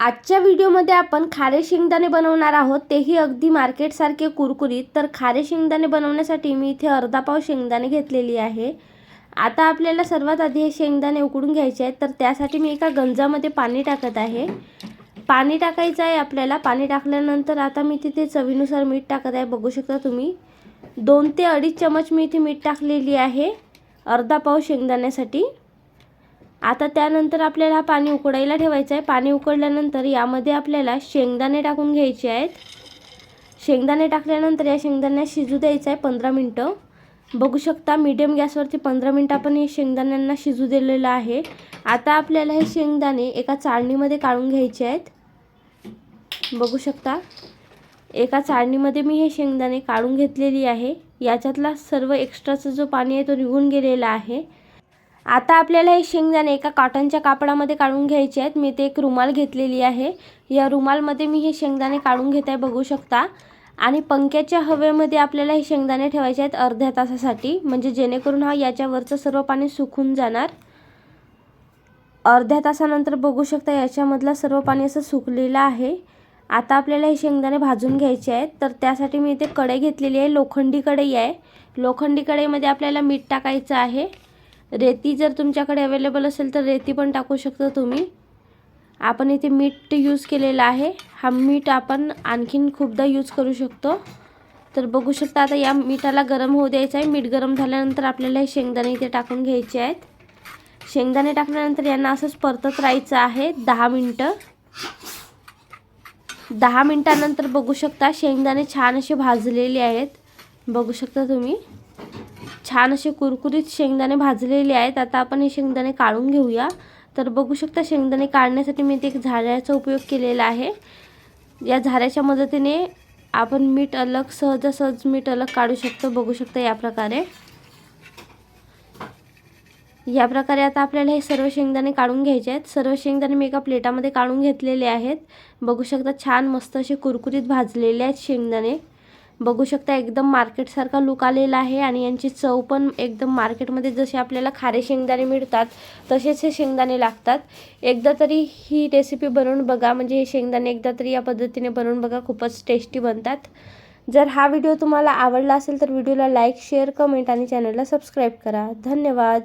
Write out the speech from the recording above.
आजच्या व्हिडिओमध्ये आपण खारे शेंगदाणे बनवणार आहोत. तेही अगदी मार्केटसारखे कुरकुरीत. तर खारे शेंगदाणे बनवण्यासाठी मी इथे अर्धा पाव शेंगदाणे घेतलेली आहे. आता आपल्याला सर्वात आधी हे शेंगदाणे उकडून घ्यायचे आहेत. तर त्यासाठी मी एका गंजामध्ये पाणी टाकत आहे. पाणी टाकायचं आहे आपल्याला. पाणी टाकल्यानंतर आता मी तिथे चवीनुसार मीठ टाकत आहे. बघू शकता तुम्ही. दोन ते अडीच चमच मी इथे मीठ टाकलेली आहे. अर्धा पाव शेंगदाण्यासाठी. आता त्यानंतर आपल्याला हा पाणी उकडायला ठेवायचं आहे. पाणी उकडल्यानंतर यामध्ये आपल्याला शेंगदाणे टाकून घ्यायचे आहेत. शेंगदाणे टाकल्यानंतर या शेंगदाण्या शिजू द्यायचं आहे पंधरा मिनटं. बघू शकता मीडियम गॅसवरती पंधरा मिनटं आपण हे शेंगदाण्यांना शिजू दिलेलं आहे. आता आपल्याला हे शेंगदाणे एका चाळणीमध्ये काढून घ्यायचे आहेत. बघू शकता. एका चाळणीमध्ये मी हे शेंगदाणे काढून घेतलेली आहे. याच्यातला सर्व एक्स्ट्राचा जो पाणी आहे तो निघून गेलेला आहे. आता आपल्याला हे शेंगदाणे एका कॉटनच्या कापडामध्ये काढून घ्यायचे आहेत. मी ते एक रुमाल घेतलेली आहे. या रुमालमध्ये मी हे शेंगदाणे काढून घेत आहे बघू शकता. आणि पंख्याच्या हवेमध्ये आपल्याला हे शेंगदाणे ठेवायचे आहेत अर्ध्या तासासाठी. म्हणजे जेणेकरून हा याच्यावरचं सर्व पाणी सुकून जाणार. अर्ध्या तासानंतर बघू शकता याच्यामधलं सर्व पाणी असं सुकलेलं आहे. आता आपल्याला हे शेंगदाणे भाजून घ्यायचे आहेत. तर त्यासाठी मी इथे कढई घेतलेली आहे. लोखंडी कढई आहे. लोखंडी कढईमध्ये आपल्याला मीठ टाकायचं आहे. रेती जर तुमच्याकडे अवेलेबल असेल तर रेती पण टाकू शकता तुम्ही. आपण इथे मीठ यूज केलेला आहे. हा मीठ आपण आणखीन खूपदा यूज करू शकतो. तर बघू शकता आता या मिठाला गरम होऊ द्यायचं आहे. मीठ गरम झाल्यानंतर आपल्याला हे शेंगदाणे इथे टाकून घ्यायचे आहेत. शेंगदाणे टाकल्यानंतर यांना असंच परतत राहायचं आहे. दहा मिनटं. दहा मिनटानंतर बघू शकता शेंगदाणे छान असे भाजलेले आहेत. बघू शकता तुम्ही. छान असे कुरकुरीत शेंगदाणे भाजलेले आहेत. आता आपण हे शेंगदाणे काढून घेऊया. तर बघू शकता शेंगदाणे काढण्यासाठी मी ते एक झाऱ्याचा उपयोग केलेला आहे. या झाऱ्याच्या मदतीने आपण मीठ अलग सहजासहज मीठ अलग काढू शकतो. बघू शकता या प्रकारे. या प्रकारे आता आपल्याला हे सर्व शेंगदाणे काढून घ्यायचे आहेत. सर्व शेंगदाणे मी एका प्लेटामध्ये काढून घेतलेले आहेत. बघू शकता छान मस्त असे कुरकुरीत भाजलेले आहेत शेंगदाणे. बघू शकता एकदम मार्केटसारखा लुक आलेला आहे आणि यांची चव पण एकदम मार्केटमध्ये जसे आपल्याला खारे शेंगदाणे मिळतात तसेच हे शेंगदाणे लागतात. एकदा तरी ही रेसिपी बनवून बघा म्हणजे हे शेंगदाणे एकदा तरी या पद्धतीने बनवून बघा खूपच टेस्टी बनतात. जर हा व्हिडिओ तुम्हाला आवडला असेल तर व्हिडिओला लाईक शेअर कमेंट आणि चॅनलला सबस्क्राईब करा. धन्यवाद!